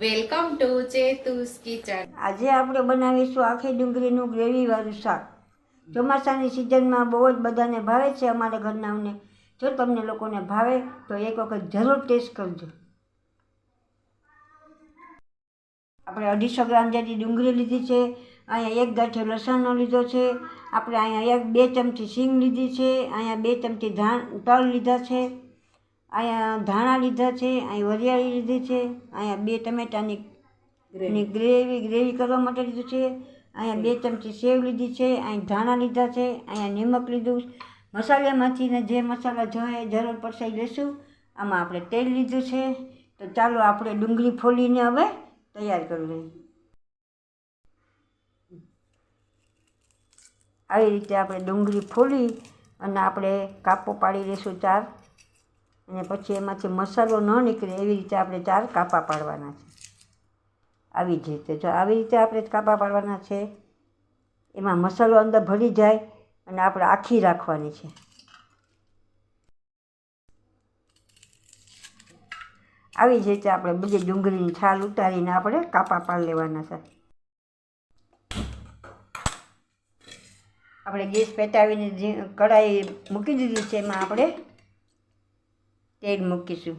Welcome to ચેતુસ kitchen. આજે આપણે બનાવીશું આખી ડુંગળીનું ગ્રેવીવાળું શાક. ચોમાસાની સિઝનમાં બહુ જ બધાને ભાવે છે અમારા ઘરનાઓને જો તમને લોકોને ભાવે, તો એક વખત જરૂર ટેસ્ટ કરજો. આપણે અઢીસો ગ્રામ જેટલી ડુંગળી લીધી છે, અહીંયા એક ગાંઠે લસણનો લીધો છે, આપણે અહીંયા એક બે ચમચી સિંગ લીધી છે, અહીંયા બે ચમચી ધાણ તલ લીધા છે. અહીંયા ધાણા લીધા છે અહીં વરિયાળી લીધી છે અહીંયા બે ટમેટાની ગ્રેવી ગ્રેવી કરવા માટે લીધું છે અહીંયા બે ચમચી સેવ લીધી છે અહીં ધાણા લીધા છે અહીંયા નિમક લીધું મસાલામાંથી ને જે મસાલા જોઈએ જરૂર પડશે એ લઈશું આમાં આપણે તેલ લીધું છે. તો ચાલો આપણે ડુંગળી ફોલીને હવે તૈયાર કરી લઈએ. આવી રીતે આપણે ડુંગળી ફોલી અને આપણે કાપો પાડી લઈશું ચાર. અને પછી એમાંથી મસાલો ન નીકળે એવી રીતે આપણે ચાર કાપા પાડવાના છે. આવી જ રીતે જો આવી રીતે આપણે કાપા પાડવાના છે. એમાં મસાલો અંદર ભળી જાય અને આપણે આખી રાખવાની છે. આવી જ રીતે આપણે બધી ડુંગળીની છાલ ઉતારીને આપણે કાપા પાડી લેવાના છે. આપણે ગેસ પેટાવીને જે કઢાઈ મૂકી દીધી છે એમાં આપણે તેલ મૂકીશું.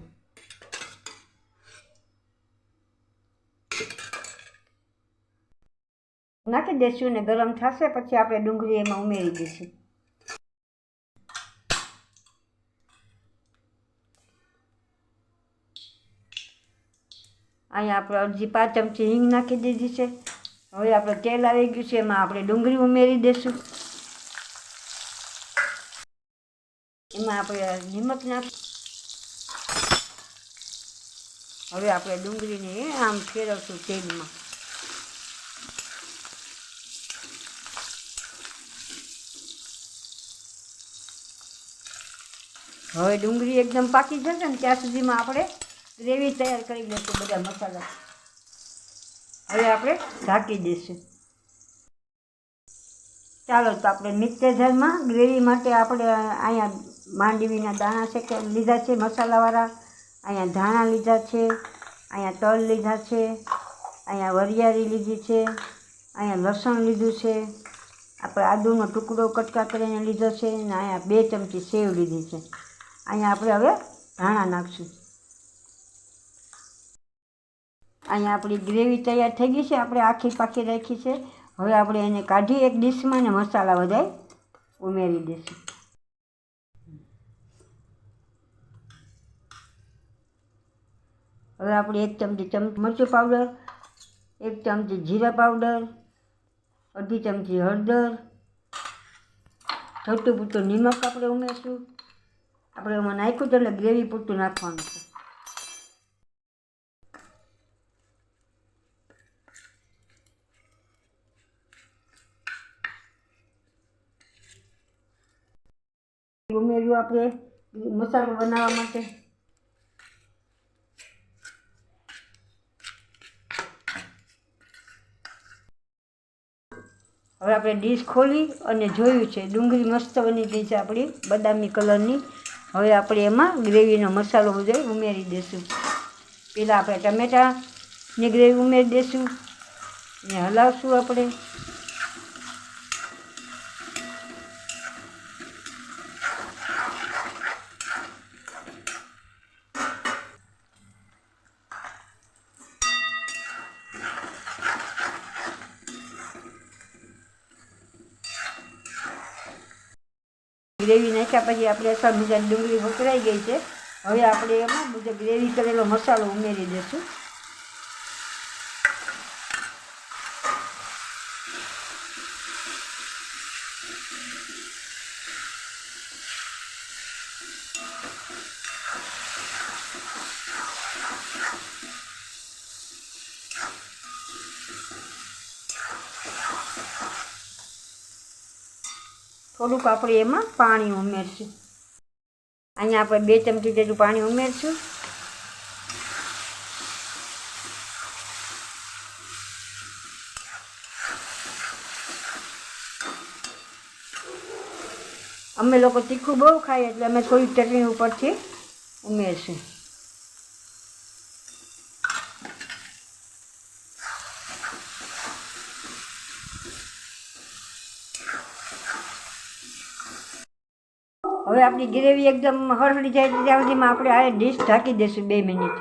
નાખી દઈશું ને ગરમ થશે પછી આપણે ડુંગળી એમાં ઉમેરી દઈશું. અહીંયા આપણે અડધી પાંચ ચમચી હિંગ નાખી દીધી છે. હવે આપણે તેલ આવી ગયું છે, એમાં આપણે ડુંગળી ઉમેરી દઈશું. એમાં આપણે નિમક નાખી હવે આપણે ડુંગળીને આમ ફેરવશું તેલમાં. હવે ડુંગળી એકદમ પાકી જશે ને ત્યાં સુધીમાં આપણે ગ્રેવી તૈયાર કરી લઈશું બધા મસાલા. હવે આપણે ઢાંકી દઈશું. ચાલો તો આપણે મિક્સર જારમાં ગ્રેવી માટે આપણે અહીંયા માંડવીના દાણા છે કે લીધા છે મસાલાવાળા. અહીંયા ધાણા લીધા છે, અહીંયા તલ લીધા છે, અહીંયા વરિયાળી લીધી છે, અહીંયા લસણ લીધું છે, આપણે આદુનો ટુકડો કટકા કરીને લીધો છે અને અહીંયા બે ચમચી સેવ લીધી છે. અહીંયા આપણે હવે ધાણા નાખશું. અહીંયા આપણી ગ્રેવી તૈયાર થઈ ગઈ છે, આપણે આખી પાકી રાખી છે. હવે આપણે એને કાઢી એક ડીશમાં ને મસાલા બધાય ઉમેરી દઈશું. હવે આપણે એક ચમચી ચમ, મરચું પાવડર એક ચમચી જીરા પાવડર અડધી ચમચી હળદર થોડું પૂરતું નિમક આપણે ઉમેરશું. આપણે એમાં નાખ્યું એટલે ગ્રેવી પૂરતું નાખવાનું છે. ઉમેર્યું આપણે મસાલો બનાવવા માટે. હવે આપણે ડીશ ખોલી અને જોયું છે, ડુંગળી મસ્ત બની ગઈ છે આપણી, બદામી કલરની. હવે આપણે એમાં ગ્રેવીનો મસાલો બધો ઉમેરી દઈશું પહેલાં આપણે ટમેટાની ગ્રેવી ઉમેરી દઈશું ને હલાવશું આપણે. ગ્રેવી નાખ્યા પછી આપણે અસર બીજા ડુંગળી વકરાઈ ગઈ છે. હવે આપણે એમાં બધો ગ્રેવી કરેલો મસાલો ઉમેરી દઈશું. થોડુંક આપણે એમાં પાણી ઉમેરશું. અહીંયા આપણે બે ચમચી જેટલું પાણી ઉમેરશું. અમે લોકો તીખું બહુ ખાઈએ એટલે અમે થોડી ચટણી ઉપરથી ઉમેરશું. હવે આપણી ગ્રેવી એકદમ હળહળી જાય ત્યાં સુધીમાં આપણે આ ડીશ ઢાંકી દઈશું બે મિનિટ.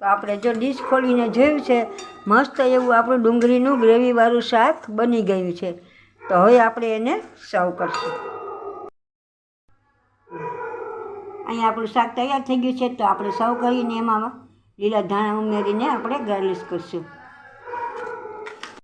તો આપણે જો ડીશ ખોલીને જોયું છે, મસ્ત એવું આપણું ડુંગળીનું ગ્રેવીવાળું શાક બની ગયું છે. તો હવે આપણે એને સર્વ કરશું. અહીંયા આપણું શાક તૈયાર થઈ ગયું છે, તો આપણે સર્વ કરીને એમાં લીલા ધાણા ઉમેરીને આપણે ગાર્લિશ કરશું.